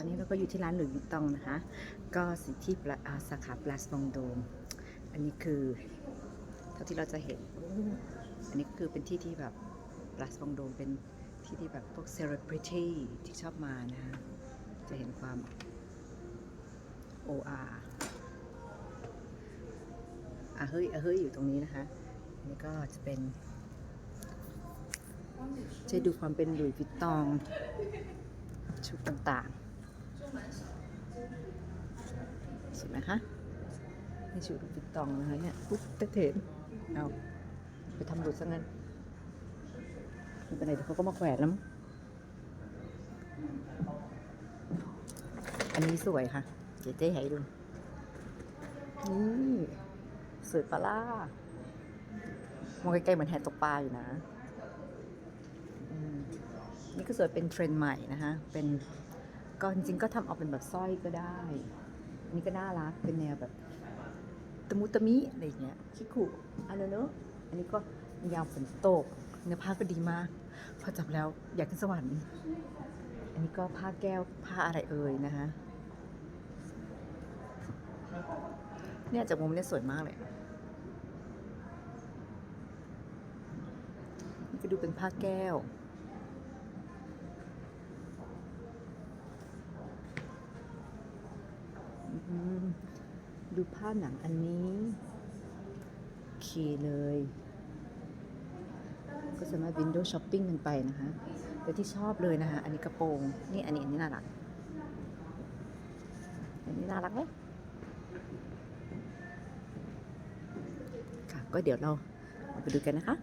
ตอนนี้เราก็อยู่ที่ร้านหลุยส์วิตตองนะคะ ก็สิที่สาขาปลาสตองโดม อันนี้คือเท่าที่เราจะเห็น อันนี้คือเป็นที่ที่แบบปลาสตองโดมเป็นที่ที่แบบพวกเซเลบริตี้ที่ชอบมานะคะ จะเห็นความ OR อะเฮ้ยอะเฮ้ยอยู่ตรงนี้นะคะ อันนี้ก็จะเป็นจะดูความเป็นหลุยส์วิตตองชุดต่างๆ ใช่ไหมคะนี่ชุดหลุยส์วิตตองนะคะเนี่ยปุ๊บตะเถนเอาไปทำหลุดซะงั้นไม่เป็นไรเดี๋ยวเขาก็มาแขวนแล้วอันนี้สวยค่ะเจ๊เจ๊ให้ดู นี่สวยปะล่ามองใกล้ๆเหมือนแฮตตกปลาอยู่นะอืมนี่ก็สวยเป็นเทรนด์ใหม่นะคะ เป็น ก็จริงๆก็ทำเอาเป็นแบบสร้อยก็ได้ อันนี้ก็น่ารักเป็นแนวแบบตะมุตะมิอะไรอย่างเงี้ยคิคุอันนั้นเนอะอันนี้ก็ยาวฝนตก เนื้อผ้าก็ดีมาก พอจับแล้วอยากขึ้นสวรรค์ อันนี้ก็ผ้าแก้วผ้าอะไรเอ่ยนะคะเนี่ยจากมุมเนี้สวยมากเลยนี่ก็ดูเป็นผ้าแก้ว อืม ดูผ้าหนังอันนี้โอเคเลย ก็สามารถวินโดว์ช้อปปิ้งกันไปนะคะแต่ที่ชอบเลยนะคะ อันนี้กระโปรง นี่อันนี้อันนี้น่ารัก อันนี้น่ารักไหมค่ะ ก็เดี๋ยวเราไปดูกันนะคะ